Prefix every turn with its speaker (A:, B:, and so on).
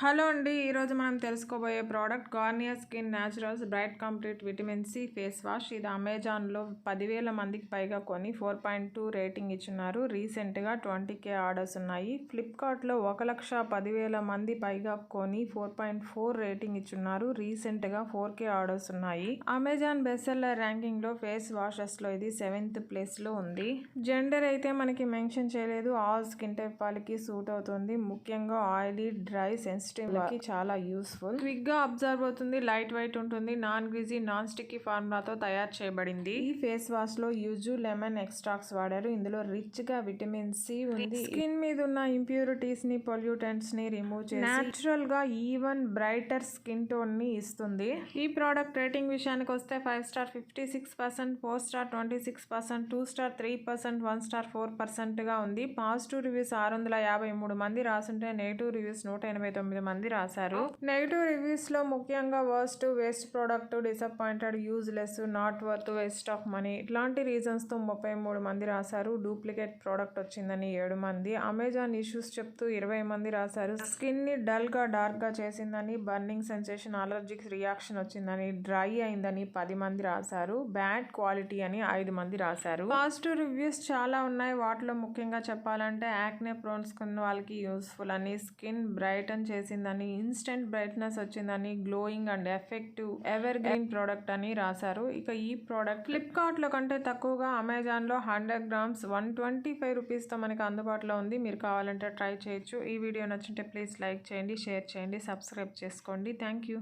A: Hello అండి ఈరోజు మనం తెలుసుకోబోయే product Garnier skin naturals bright complete vitamin C face wash ఇది అమెజాన్లో పదివేల మందికి పైగా కొని ఫోర్ పాయింట్ టూ రేటింగ్ ఇచ్చున్నారు రీసెంట్గా ట్వంటీ కే ఆర్డర్స్ ఉన్నాయి. ఫ్లిప్కార్ట్లో ఒక లక్ష పదివేల మంది పైగా కొని ఫోర్ పాయింట్ ఫోర్ రేటింగ్ ఇచ్చున్నారు రీసెంట్గా ఫోర్ కే ఆర్డర్స్ ఉన్నాయి. అమెజాన్ బెస్సెల్లర్ ర్యాంకింగ్లో ఫేస్ వాషెస్లో ఇది సెవెంత్ ప్లేస్లో ఉంది. జెండర్ అయితే మనకి మెన్షన్ చేయలేదు. ఆల్ స్కిన్ టైప్ వాళ్ళకి సూట్ అవుతుంది. ముఖ్యంగా ఆయిలీ డ్రై సెన్స్ కి చాలా యూస్ఫుల్. క్విక్గా అబ్జర్వ్ అవుతుంది లైట్ వెయిట్ ఉంటుంది నాన్ గ్రీజీ నాన్ స్టిక్కీ ఫార్ములాతో తయారు చేయబడింది. ఈ ఫేస్ వాష్లో యూజు లెమన్ ఎక్స్ట్రాక్ట్స్ వాడారు. ఇందులో రిచ్గా విటమిన్ సి ఉంది. స్కిన్ మీద ఉన్న ఇంప్యూరిటీస్ని పొల్యూటెంట్స్ని రిమూవ్ చేసి నేచురల్గా ఈవెన్ బ్రైటర్ స్కిన్ టోన్ని ఇస్తుంది. ఈ ప్రోడక్ట్ రేటింగ్ విషయానికి వస్తే five star fifty six percent four star twenty six percent two star three percent one star four పర్సెంట్గా ఉంది. పాజిటివ్ రివ్యూస్ ఆరు వందల యాభై మూడు మంది రాసుంటే నెగిటివ్ రివ్యూస్ నూట ఎనభై తొమ్మిది మంది రాశారు. నెగిటివ్ రివ్యూస్లో ముఖ్యంగా worst waste product disappointed useless not worth waste of money ఇట్లాంటి రీజన్స్తో ముప్పై మూడు మంది రాశారు. డూప్లికేట్ ప్రోడక్ట్ వచ్చిందని ఏడు మంది. అమెజాన్ ఇష్యూస్ చెప్తూ ఇరవై మంది రాశారు. స్కిన్ని డల్గా డార్క్గా చేసిందని బర్నింగ్ సెన్సేషన్ అలర్జిక్ రియాక్షన్ వచ్చిందని డ్రై అయిందని పది మంది రాశారు. బ్యాడ్ క్వాలిటీ అని ఐదు మంది రాశారు. పాజిటివ్ రివ్యూస్ చాలా ఉన్నాయి. వాటిలో ముఖ్యంగా చెప్పాలంటే యాక్నే ప్రోన్ స్కిన్ వాళ్ళకి యూస్ఫుల్ అని. స్కిన్ బ్రైటన్ చేసిందని ఇన్స్టెంట్ బ్రైట్నెస్ వచ్చిందని glowing and effective evergreen product అని రాశారు. ఇక ఈ ప్రోడక్ట్ ఫ్లిప్కార్ట్లో కంటే తక్కువగా అమెజాన్లో hundred grams one twenty five రూపీస్తో మనకి అందుబాటులో ఉంది. మీరు కావాలంటే ట్రై చేయొచ్చు. ఈ వీడియో నచ్చింటే ప్లీజ్ లైక్ చేయండి షేర్ చేయండి సబ్స్క్రైబ్ చేసుకోండి. Thank you